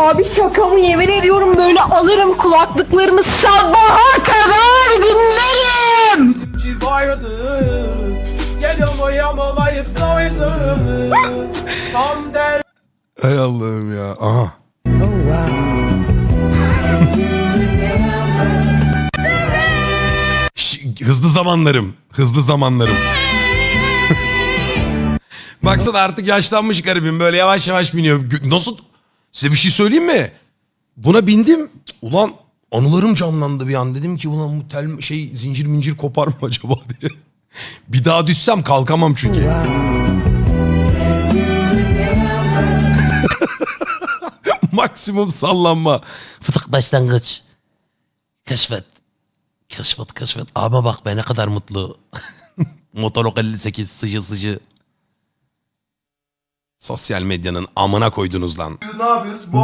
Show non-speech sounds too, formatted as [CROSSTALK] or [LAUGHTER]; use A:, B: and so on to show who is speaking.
A: Abi şaka mı yemin ediyorum böyle alırım kulaklıklarımı sabaha kadar dinlerim. [LAUGHS]
B: civardı
C: Allah'ım ya. Aha. [LAUGHS] Hızlı zamanlarım. Hızlı zamanlarım. [LAUGHS] Baksana artık yaşlanmış garibim. Böyle yavaş yavaş biniyor. Nasıl? Size bir şey söyleyeyim mi? Buna bindim. Ulan anılarım canlandı bir an. Dedim ki ulan bu tel şey zincir mincir kopar mı acaba [LAUGHS] diye. bir daha düşsem kalkamam çünkü. [LAUGHS] Maksimum sallanma. Fıtık başlangıç. Keşfet. Keşfet keşfet. Ama bak be ne kadar mutlu. [LAUGHS] Motorok 58 sıcı sıcı. Sosyal medyanın amına koydunuz lan.
B: Ne yapıyoruz? Bu